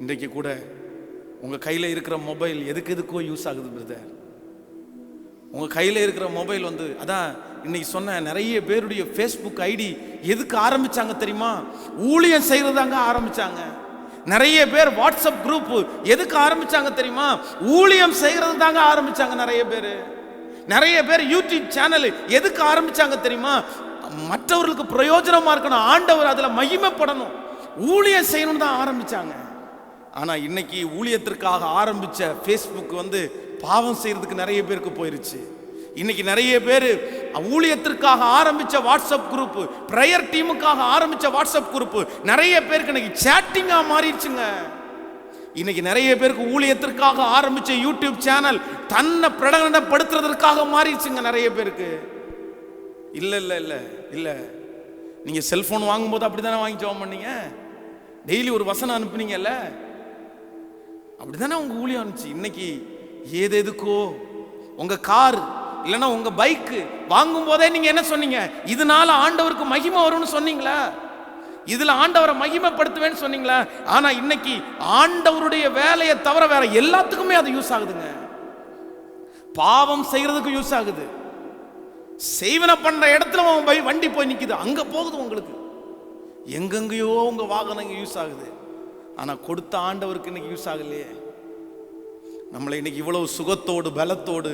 இன்றைக்கு கூட உங்கள் கையில் இருக்கிற மொபைல் எதுக்கு எதுக்கோ யூஸ் ஆகுது பிரதர் உங்கள் கையில் இருக்கிற மொபைல் வந்து அதான் இன்னைக்கு சொன்ன நிறைய பேருடைய ஃபேஸ்புக் ஐடி எதுக்கு ஆரம்பிச்சாங்க தெரியுமா? ஊழியம் செய்கிறதாங்க ஆரம்பிச்சாங்க. நிறைய பேர் வாட்ஸ்அப் குரூப் எதுக்கு ஆரம்பிச்சாங்க தெரியுமா? ஊழியம் செய்கிறது தாங்க ஆரம்பிச்சாங்க நிறைய பேர். நிறைய பேர் யூடியூப் சேனல் எதுக்கு ஆரம்பிச்சாங்க தெரியுமா? மற்றவர்களுக்கு பிரயோஜனமாக இருக்கணும் ஆண்டவர் அதில் மகிமைப்படணும். ஊழியம் செய்யணும் தான் ஆரம்பிச்சாங்க. ஆனால் இன்னைக்கு ஊழியத்திற்காக ஆரம்பித்த ஃபேஸ்புக் வந்து பாவம் செய்கிறதுக்கு நிறைய பேருக்கு போயிருச்சு. இன்னைக்கு நிறைய பேர் ஊழியத்திற்காக ஆரம்பித்த வாட்ஸ்அப் குரூப்பு ப்ரேயர் டீமுக்காக ஆரம்பித்த வாட்ஸ்அப் குரூப்பு நிறைய பேருக்கு இன்னைக்கு சேட்டிங்காக மாறிடுச்சுங்க. இன்னைக்கு நிறைய பேருக்கு ஊழியத்திற்காக ஆரம்பித்த யூடியூப் சேனல் தன்னை பிரகடனப்படுத்துறதற்காக மாறிடுச்சுங்க நிறைய பேருக்கு. இல்லை இல்லை இல்லை இல்லை. நீங்கள் செல்ஃபோன் வாங்கும்போது அப்படிதானே வாங்கி ஜோம் பண்ணீங்க? டெய்லி ஒரு வசனம் அனுப்புனீங்கல்ல? அப்படிதானே உங்க ஊழியம் இருந்துச்சு? இன்னைக்கு ஏதெதுக்கோ உங்க கார் இல்லைன்னா உங்க பைக்கு வாங்கும் போதே நீங்க என்ன சொன்னீங்க? இதனால ஆண்டவருக்கு மகிமை வரும்னு சொன்னீங்களா? இதுல ஆண்டவரை மகிமைப்படுத்துவேன்னு சொன்னீங்களா? ஆனா இன்னைக்கு ஆண்டவருடைய வேலையை தவிர வேற எல்லாத்துக்குமே அது யூஸ் ஆகுதுங்க. பாவம் செய்யறதுக்கு யூஸ் ஆகுது. செய்வனை பண்ற இடத்துல உன் பை- வண்டி போய் நிற்குது அங்க போகுது உங்களுக்கு. எங்கெங்கேயோ உங்க வாகனம் யூஸ் ஆகுது. ஆனால் கொடுத்த ஆண்டவருக்கு இன்னைக்கு யூஸ் ஆகலையே. நம்மளை இன்னைக்கு இவ்வளவு சுகத்தோடு பலத்தோடு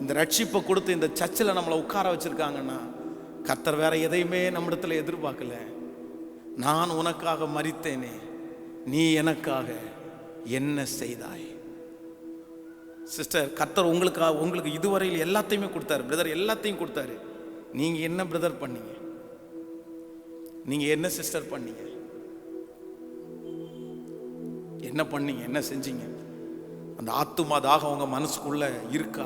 இந்த ரட்சிப்பை கொடுத்து இந்த சர்ச்சில் நம்மளை உட்கார வச்சுருக்காங்கன்னா கத்தர் வேற எதையுமே நம்மிடத்தில் எதிர்பார்க்கல. நான் உனக்காக மறித்தேனே நீ எனக்காக என்ன செய்தாய்? சிஸ்டர் கத்தர் உங்களுக்காக உங்களுக்கு இதுவரையில் எல்லாத்தையுமே கொடுத்தாரு. பிரதர் எல்லாத்தையும் கொடுத்தாரு. நீங்கள் என்ன பிரதர் பண்ணீங்க? நீங்கள் என்ன சிஸ்டர் பண்ணீங்க? என்ன பண்ணீங்க? என்ன செஞ்சீங்க? அந்த ஆத்துமா தாகம் உங்க மனசுக்குள்ள இருக்கா?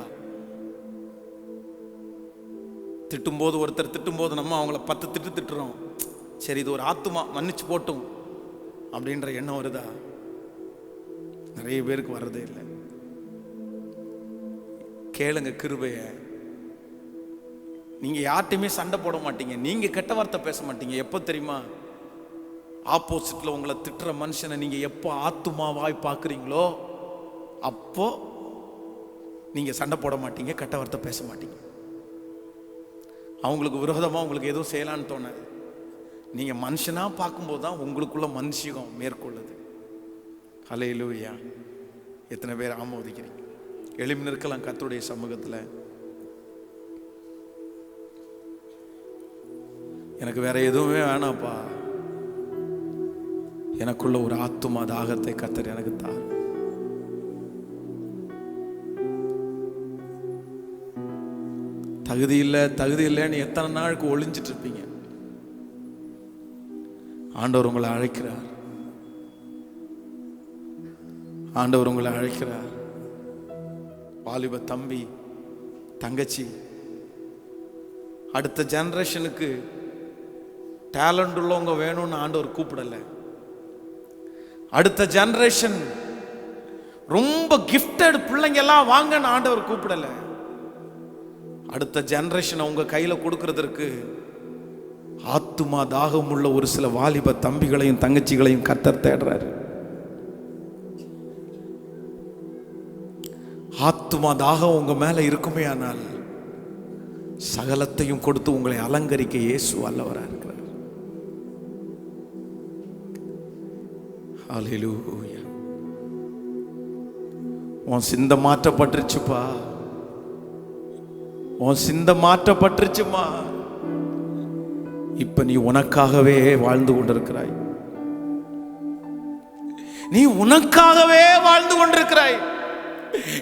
திட்டும்போது ஒருத்தர் திட்டும்போது நம்ம அவங்கள பத்து திட்டு திட்டுறோம். சரி இது ஒரு ஆத்துமா மன்னிச்சு போட்டும் அப்படின்ற எண்ணம் வருதா? நிறைய பேருக்கு வர்றதே இல்லை. கேளுங்க கிருபைய. நீங்க யார்ட்டையுமே சண்டை போட மாட்டீங்க. நீங்க கெட்ட வார்த்தை பேச மாட்டீங்க. எப்போ தெரியுமா? ஆப்போசிட்டில் உங்களை திட்டுற மனுஷனை நீங்கள் எப்போ ஆத்துமாவாய் பார்க்குறீங்களோ அப்போ நீங்கள் சண்டை போட மாட்டீங்க கெட்ட வார்த்தை பேச மாட்டீங்க. அவங்களுக்கு விரோதமாக உங்களுக்கு எதுவும் செய்யலான்னு தோணாது. நீங்கள் மனுஷனாக பார்க்கும்போது தான் உங்களுக்குள்ள மனுஷிகம் மேற்கொள்ளுது. ஹலையிலூயா எத்தனை பேர் ஆமோதிக்கிறீங்க. எளிமை நிற்கலாம் கத்துடைய சமூகத்தில். எனக்கு வேற எதுவுமே வேணாப்பா எனக்குள்ள ஒரு ஆத்துமா தாகத்தை கத்தர் எனக்கு தார் தகுதி இல்லை தகுதி இல்லைன்னு எத்தனை நாளுக்கு ஒளிஞ்சிட்டு இருப்பீங்க? ஆண்டவர் உங்களை அழைக்கிறார். ஆண்டவர் உங்களை அழைக்கிறார். வாலிப தம்பி தங்கச்சி அடுத்த ஜெனரேஷனுக்கு டேலண்ட் உள்ளவங்க வேணும்னு ஆண்டவர் கூப்பிடல. அடுத்த ஜெனரேஷன் ரொம்ப கிஃப்டட் பிள்ளைங்க எல்லாம் வாங்கன்னு ஆண்டவர் கூப்பிடல. அடுத்த ஜெனரேஷனை அவங்க கையில கொடுக்கறதற்கு ஆத்துமா தாகம் உள்ள ஒரு சில வாலிப தம்பிகளையும் தங்கச்சிகளையும் கத்தர் தேடுறாரு. ஆத்துமா தாகம் உங்க மேல இருக்குமே ஆனால் சகலத்தையும் கொடுத்து உங்களை அலங்கரிக்க இயேசு வல்லவரா இருக்கிறார். ஹalleluya உன் சிந்த மாற்றப்பட்டுருச்சுப்பா. உன் சிந்த மாற்றப்பட்டுருச்சுமா. இப்ப நீ உனக்காகவே வாழ்ந்து கொண்டிருக்கிறாய். நீ உனக்காகவே வாழ்ந்து கொண்டிருக்கிறாய்.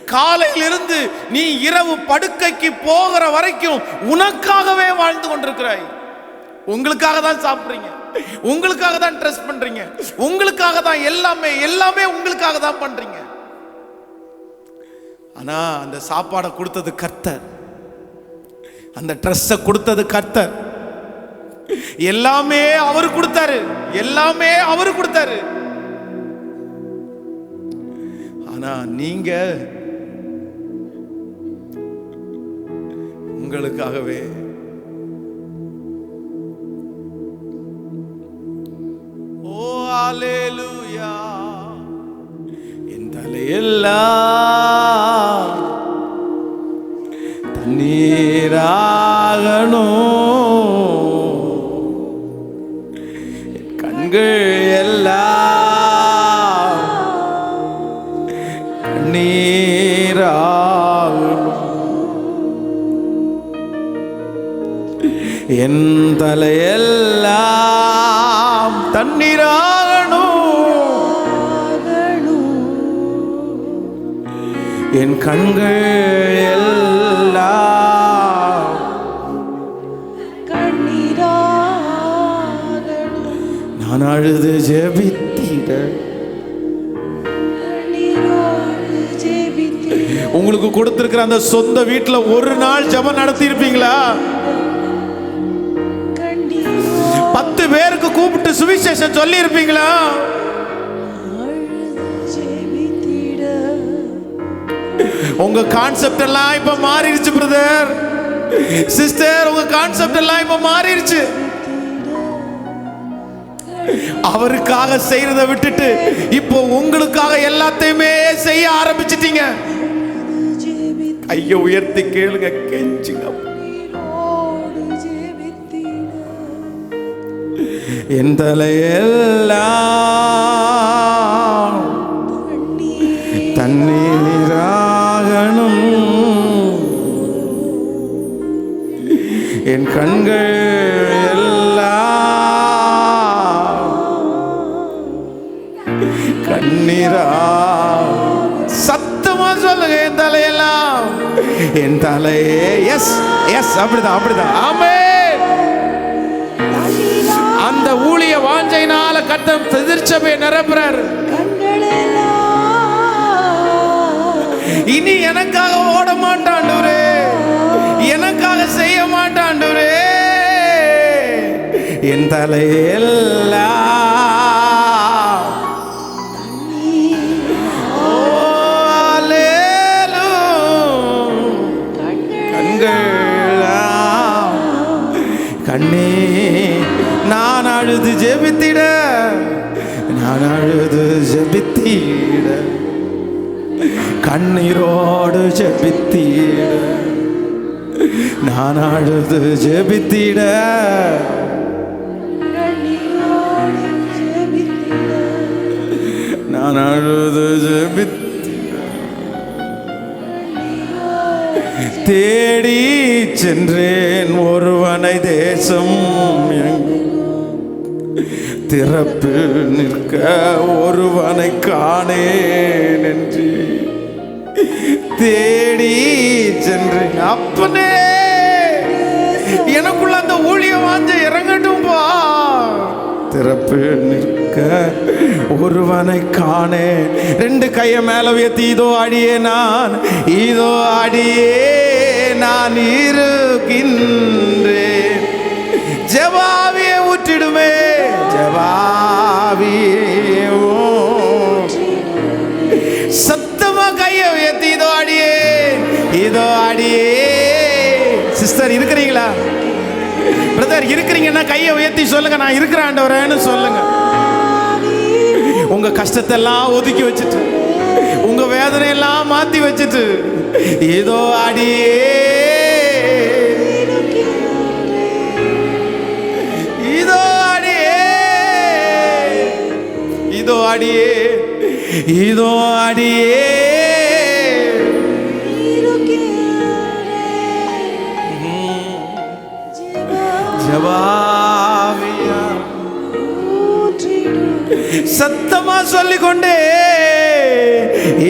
காலையிலிருந்து நீ இரவு படுக்கைக்கு போகிற வரைக்கும் உனக்காகவே வாழ்ந்து கொண்டிருக்கிறாய். உங்களுக்காக தான் சாப்பிடுறீங்க. உங்களுக்காக தான் ட்ரெஸ் பண்றீங்க. உங்களுக்காக தான் எல்லாமே எல்லாமே உங்களுக்காக தான் பண்றீங்க. ஆனா அந்த சாப்பாடை கொடுத்தது கர்த்தர். அந்த ட்ரெஸ்ஸை கொடுத்தது கர்த்தர். எல்லாமே அவரு கொடுத்தாரு. எல்லாமே அவரு கொடுத்தாரு. ஆனா நீங்க உங்களுக்காகவே ஓ என் எல்லாம் தண்ணீராகணும் என் கண்கள் எல்லாம் கண்ணீராகணும் என் தலையெல்லாம் தண்ணீரா என் கண்கள் எல்லாம் நான் அழுது ஜெபித்திட உங்களுக்கு கொடுத்திருக்கிற அந்த சொந்த வீட்டுல ஒரு நாள் ஜெபம் நடத்தி இருப்பீங்களா கண்ணீரோடு பத்து பேருக்கு கூப்பிட்டு சுவிசேஷம் சொல்லி இருப்பீங்களா உங்க கான்செப்ட் எல்லாம் இப்ப மாறிடுச்சு பிரதர் சிஸ்டர் உங்க கான்செப்ட் எல்லாம் இப்ப மாறிடுச்சு. அவருக்காக செய்யறத விட்டுட்டு இப்போ உங்களுக்காக எல்லாத்தையுமே செய்ய ஆரம்பிச்சிட்டீங்க. ஜெபித்து கையை உயர்த்தி கேளுங்க கெஞ்சுங்க கண்ணீரோடு ஜெபித்திட என் தலையெல்லாம் என் கண்கள் எல்லாம் கண்ணீரா. சத்தமா சொல்லுங்க என் தலையெல்லாம். என் தலையே எஸ் எஸ் அப்படிதான் அப்படிதான். ஆமே அந்த ஊழிய வாஞ்சையினால கத்தம் திருச்சபையை நிரப்புறாரு. இனி எனக்காக ஓட மாட்டான் எனக்காக தலையெல்லாம் கண்களாம் கண்ணே நான் அழுது ஜெபித்திட. நான் அழுது ஜெபித்திட. கண்ணீரோடு ஜெபித்திட. நான் அழுது ஜெபித்திட. நான் அழுது ஜெபித்திட தேடி சென்றேன் ஒருவனை தேசம் எங்கும். திறப்பில் நிற்க ஒருவனை காணேன் என்று. தேடி சென்றேன். அப்பனே! எனக்குள்ள அந்த ஊழிய வாஞ்ச இறங்கட்டும் பா. திறப்பில் நிற்க ஒருவனை காணே ரெண்டு கைய மேல உயர்த்தி இதோ அடியே நான். இதோ அடியே நான் இருக்கின்றேன். ஜவாவியை ஊற்றிடுமே. ஜவாவியே சத்தமா கைய உயர்த்தி இதோ அடியே. இதோ அடியே. சிஸ்டர் இருக்கிறீங்களா? பிரதர் இருக்கிறீங்கன்னா கையை உயர்த்தி சொல்லுங்க. நான் இருக்கிறாண்டவரேன்னு சொல்லுங்க. உங்க கஷ்டத்தெல்லாம் ஒதுக்கி வச்சுட்டு உங்க வேதனையெல்லாம் மாத்தி வச்சுட்டு இதோ அடியே. இதோ அடியே. இதோ அடியே. இதோ அடியே. சும்மா சொல்லிக்கொண்டே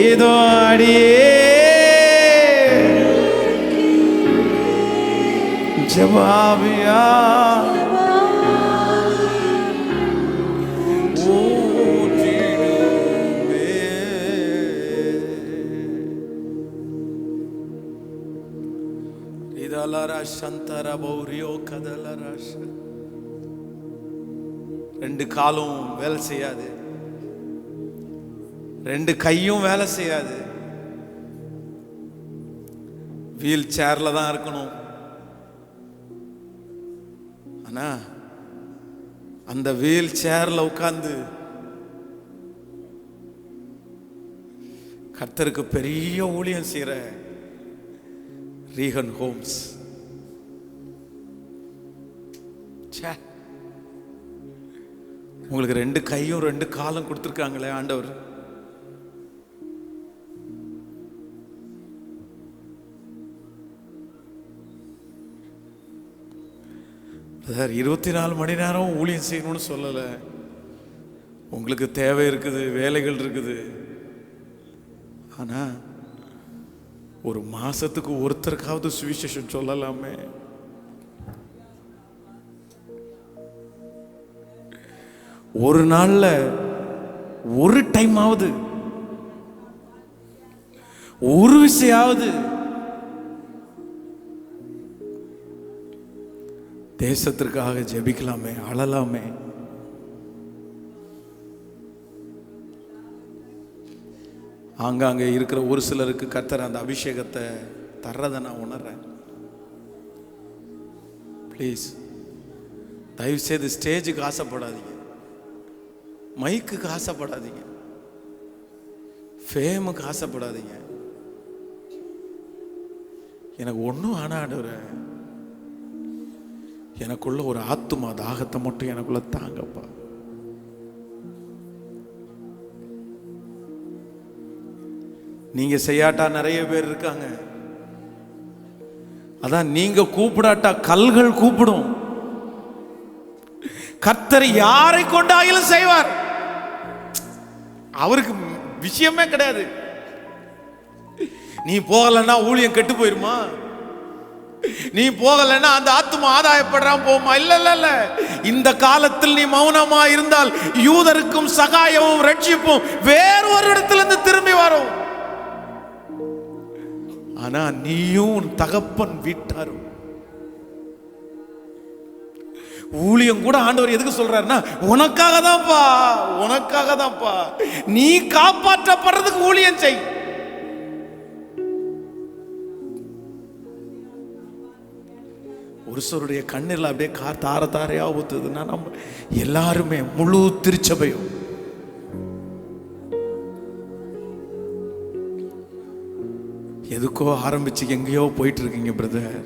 இதோ அடியே. ஜவாபியா. சந்தர பௌரியோ கதலராஷ ரெண்டு காலும் வேலை செய்யாது. ரெண்டு கையும் வேலை செய்யாது. வீல் சேர்ல தான் இருக்கணும். ஆனா அந்த வீல் சேர்ல உட்கார்ந்து கர்த்தருக்கு பெரிய ஊழியம் செய்கிற ரீகன் ஹோம்ஸ். ச்சே. உங்களுக்கு ரெண்டு கையும் ரெண்டு காலும் கொடுத்துருக்காங்களே ஆண்டவர். சார் இருபத்தி நாலு மணி நேரம் ஊழியம் செய்யணும்னு சொல்லலை. உங்களுக்கு தேவை இருக்குது வேலைகள் இருக்குது. ஆனால் ஒரு மாதத்துக்கு ஒருத்தருக்காவது சுவிசேஷம் சொல்லலாமே. ஒரு நாளில் ஒரு டைம் ஒரு விஷயாவது தேசத்திற்காக ஜெபிக்கலாமே அழலாமே. ஆங்காங்கே இருக்கிற ஒரு சிலருக்கு கர்த்தர் அந்த அபிஷேகத்தை தர்றதை நான் உணர்றேன். ப்ளீஸ் தயவு செய்து ஸ்டேஜுக்கு ஆசைப்படாதீங்க. மைக்குக்கு ஆசைப்படாதீங்க. ஃபேமுக்கு ஆசைப்படாதீங்க. எனக்கு ஒன்றும் ஆனாடுற எனக்குள்ள ஒரு ஆத்துமா தாகத்தை மட்டும் எனக்குள்ள தாங்கப்பா. நீங்க செய்யாட்டா நிறைய பேர் இருக்காங்க. அதான் நீங்க கூப்பிடாட்டா கல்கள் கூப்பிடும். கர்த்தர் யாரை கொண்டாயிலும் செய்வார். அவருக்கு விஷயமே கிடையாது. நீ போகலைன்னா ஊழியம் கெட்டு போயிருமா? நீ போகலன்னா அந்த ஆத்துமா ஆதாயப்படுறான் போமா இல்ல இல்ல இல்ல. இந்த காலத்தில் நீ மௌனமா இருந்தால் யூதருக்கும் சகாயமும் ரட்சிப்பும் வேறு ஒரு இடத்துல இருந்து திரும்பி வரும். ஆனா நீயும் உன் தகப்பன் வீட்டாரும். ஊழியம் கூட ஆண்டவர் எதுக்கு சொல்றாருன்னா உனக்காக தான்ப்பா உனக்காக தான்ப்பா நீ காப்பாற்றப்படுறதுக்கு ஊழியம் செய். கிறிஸ்தவருடைய கண்ணில் அப்படியே கா தார தாரையாக ஊத்துதுன்னா நம்ம எல்லாருமே முழு திருச்சபையும். எதுக்கோ ஆரம்பிச்சு எங்கேயோ போயிட்டு இருக்கீங்க பிரதர்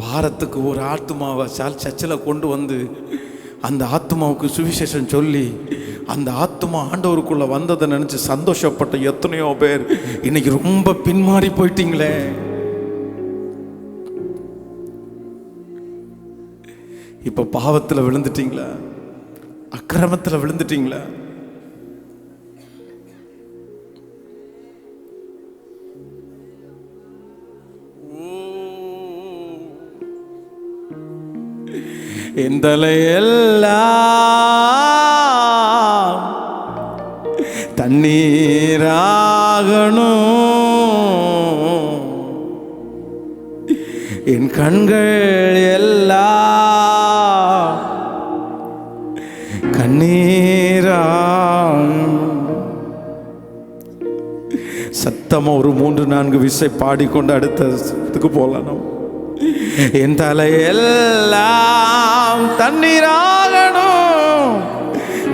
வாரத்துக்கு ஒரு ஆத்மாவை சால் சர்ச்சில் கொண்டு வந்து அந்த ஆத்மாவுக்கு சுவிசேஷம் சொல்லி அந்த ஆத்மா ஆண்டவருக்குள்ளே வந்ததை நினச்சி சந்தோஷப்பட்ட எத்தனையோ பேர் இன்னைக்கு ரொம்ப பின்மாறி போயிட்டீங்களே. இப்ப பாவத்துல விழுந்துட்டீங்களா? அக்கிரமத்துல விழுந்துட்டீங்களா? எந்தலையெல்லாம் தண்ணீராகணும். என் கண்கள் எல்லாம் சத்தமாக ஒரு மூன்று நான்கு விசை பாடிக்கொண்டு அடுத்த இதுக்கு போகலாம் நம்ம. என் தலையெல்லாம் தண்ணீராகணும்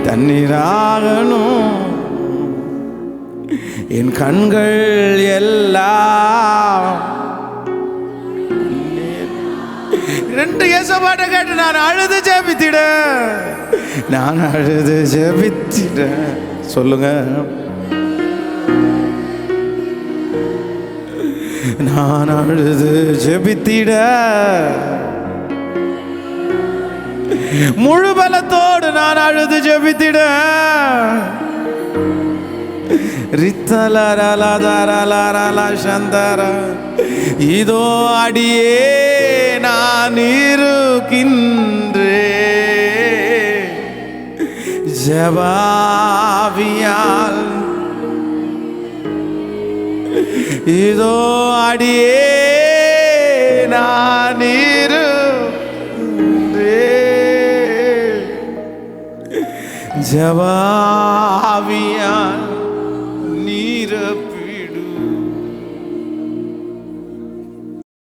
தண்ணீராகணும். என் கண்கள் எல்லாம் ரெண்டு ஏசப்பாட்ட கேட்டு நான் அழுது ஜெபித்திட நான் அழுது ஜெபித்திட சொல்லுங்க. நான் அழுது ஜெபித்திட. முழு பலத்தோடு நான் அழுது ஜெபித்திட. இதோ அடியே நான் இருக்கின்றே ஜபாவியால் இதோ அடியே நான் ஜவாவியான்